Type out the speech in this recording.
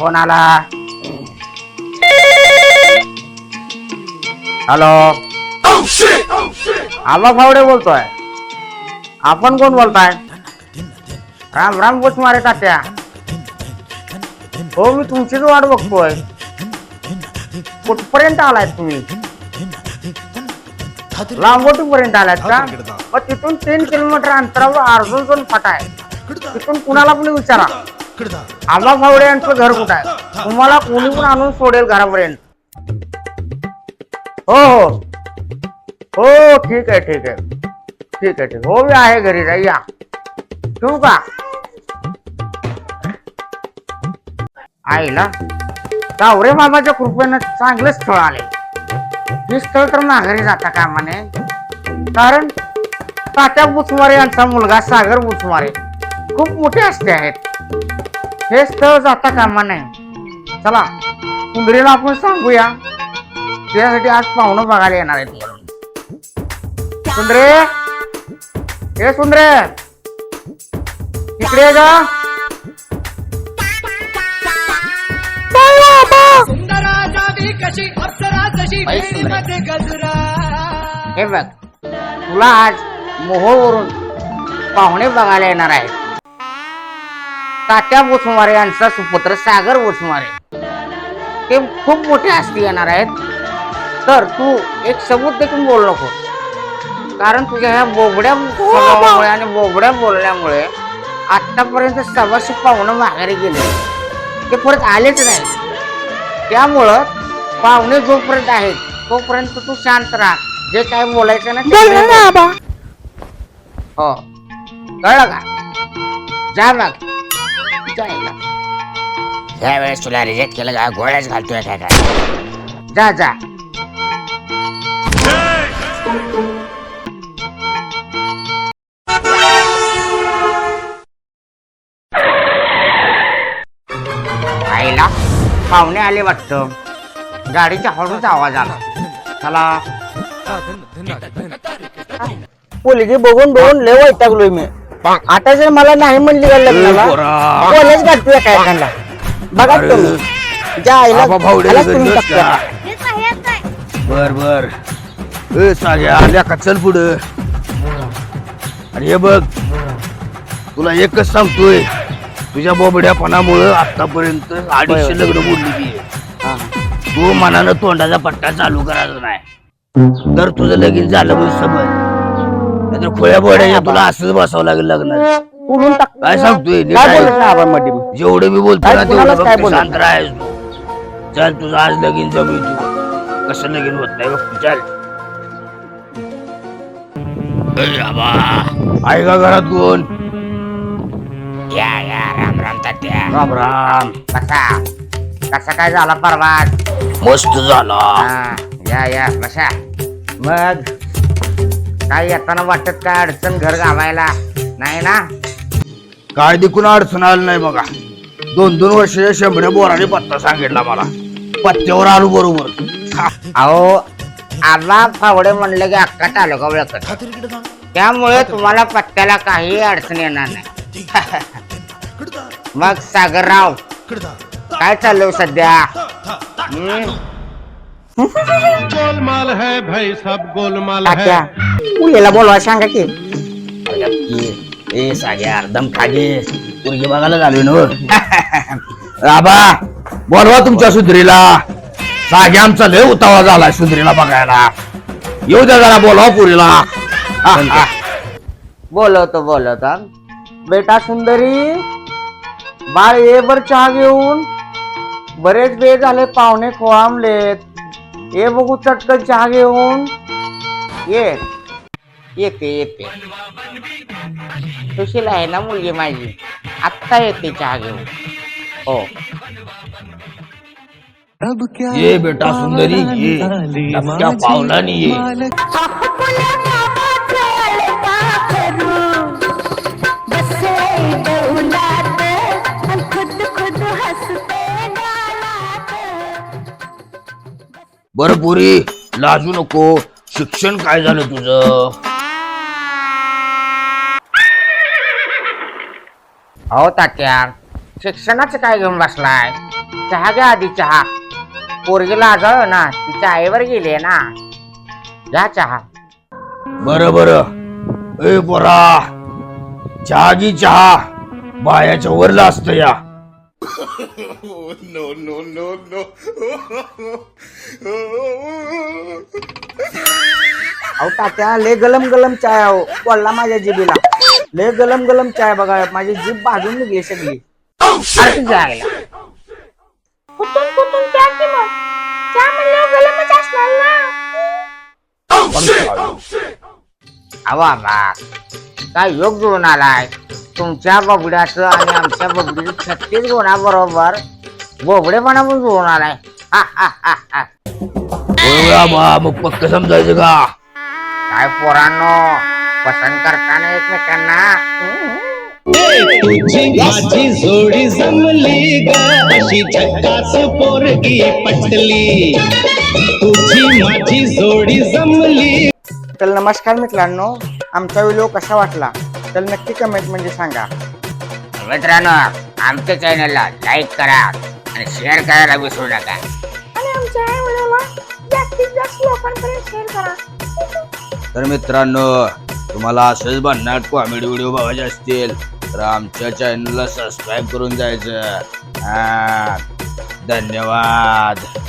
Phone आला hello. आबा फावडे बोलतोय. आपण कोण बोलताय? राम राम गोष्ट मारे तात्या. हो मी तुमचीच वाट बघतोय. कुठपर्यंत आलाय तुम्ही? लांबोटी पर्यंत आलात का? मग तिथून तीन किलोमीटर अंतरावर अर्जुन फाटा आहे. तिथून कुणाला पण विचारा. आबा फावडे यांचं घर कुठं आहे? तुम्हाला कोणी पण आणून सोडेल घरापर्यंत. हो हो. हो ठीक आहे ठीक आहे. ठीक आहे ठीक हो मी आहे घरी जा या. ठेवू का? आईला गावरे बाबाच्या कृपेनं चांगलं स्थळ आले हे स्थळ तर नागरी जाता कामाने. कारण तात्या बुचमारे यांचा मुलगा सागर बुचमारे खूप मोठे असते आहेत. हे स्थळ जाता कामा नाही चला सुंदरीला आपण सांगूया. त्यासाठी आज पाहुणं बघायला येणार आहेत म्हणून सुंदरे हे सुंदरे इकडे ग. गजरा हे बघ तुला आज मोहोळवरून पाहुणे बघायला येणार आहेत. तात्या बोसमारे यांचा सुपुत्र सागर बोसमारे ते खूप मोठे हस्ती येणार आहेत. तर तू एक सबूत देखील बोल नको. कारण तुझ्या ह्या बोबड्या स्वभावामुळे आणि बोबड्या बोलण्यामुळे आतापर्यंत सव्वाशे पाहुणं माघारी गेले. ते परत आलेच नाही त्यामुळं पाहुणे जोपर्यंत आहेत तोपर्यंत तू शांत राहा. जे काय बोलायचं ना ते. हो. कळलं का? जा मग. यावेळेस तुला रिजेक्ट केलं का? गोळ्याच घालतोय काय काय? जा जा. आईला पाहुणे आले वाटतं. गाडीच्या हळूच आवाज आला. चला. पोलिसी बघून बघून लय वैतागलोय मी. आता जर मला नाही म्हणली का लग्नाला? कॉलेज काय एखादा? बघा तुम्ही. ज्या आईला आबा भावडे का? बर बर. ए आल्या का? चल पुढं. आणि हे बघ तुला एकच सांगतोय. तुझ्या बोबड्यापणामुळं आतापर्यंत अडीचशे लग्न मोडली ती. हा. तू मनानं तोंडाचा पट्टा चालू करायचा नाही तर तुझं लगीन झालं म्हणजे समज. नाहीतर खोळ्या बोड्याच्या तुला असंच बसावं लागेल लग्नात. उडून टाक. काय सांगतोय? नीट काय नाही जेवढे मी बोलतो काय ना कुणालाच तेवढं काय फक्त बोलत शांत राहायच तू. चल तुझं आज लगीन जमी तू कसं लगीन होत नाही बघ तू, चल. ए, आबा. आहे का घरात कोण? या या राम राम तात्या. राम राम. कसा? कसा काय झाला परवा मस्त झाला. हा, या या बसा. मग? काय येताना वाटत काय अडचण घर गावायला? नाही ना? काय देखून अडचण आलं नाही बघा. दोन दोन वर्ष शंभऱ्या बोराने पत्ता सांगितला मला. पत्त्यावर आलो बरोबर. हा. अहो आबा फावडे म्हणले की अक्का तालुका ओळखत त्यामुळे तुम्हाला पत्त्याला काही अडचण येणार नाही. मग सागरराव काय चाललंय सध्या? हम्म? गोलमाल है भाई सब गोलमाल तात्या है मुलीला बोलवा सांगा की. ए साग्या अर्धम खागे पोरगी बघायला झालोय ना राबा बोलवा तुमच्या सुधरीला. साग्या आमचा लय उतावा झाला सुधरीला बघायला. येऊ द्या जरा बोलवा पुरीला. बोलवतो बोलवतो बेटा सुंदरी बाळ ये बर चहा घेऊन. बरेच वेळ झाले पाहुणे खोळांबलेत ये बघू चटकन चहा घेऊन. ये. येते येते. सुशील आहे ना मुलगी माझी. आत्ता येते चहा घेऊन. हो. ये बेटा सुंदरी ये. टपक्या पावलानी ये? बर पुरी लाजू नको. शिक्षण काय झालं तुझं? अहो तात्या. शिक्षणाचं काय घेऊन बसलाय? चहा घ्या आधी चहा. पोरगीला आजाळ ना तिच्या आईवर गेली ना. घ्या चहा. बर बर. ए पोरा. चहा घी चहा. बायाच्या वरला असतं या. अहो तात्या लय गलम गलम चाय अहो. पडला माझ्या जिबीला लय गलम गलम चाय बघा माझी जीभ भाजून निघली सगळी अरे तुझ्या आईला कुठून कुठून प्या की मग चहा म्हणल्यावर गलमच असणार ना अवा बा काय योग जुळून आलाय? तुमच्या बबड्याचं आणि आमच्या बबडीचं छत्तीस गुणाबरोबर बोबडेपणा पण जुळून आलाय. हा, हा, हा, हा. आबा मग पक्क समजायचं का? काय पोरांनो पसंत करताना एकमेकांना. तुझी माझी जोडी जमली ग. अशी झकास पोरगी पटली. तुझी माझी जोडी जमली. तर नमस्कार मित्रांनो. आमचा व्हिडिओ कसा वाटला? तर नक्की कमेंटमध्ये सांगा. मित्रांनो आमच्या चॅनलला लाईक करा आणि शेअर करायला विसरू नका. आणि आमच्या या व्हिडिओला जास्तीत जास्त लोकांपर्यंत शेअर करा. तर मित्रांनो तुम्हाला असंच भन्नाट कॉमेडी व्हिडिओ बघायचे असतील तर आमच्या चॅनलला सबस्क्राईब करून जायचं. धन्यवाद.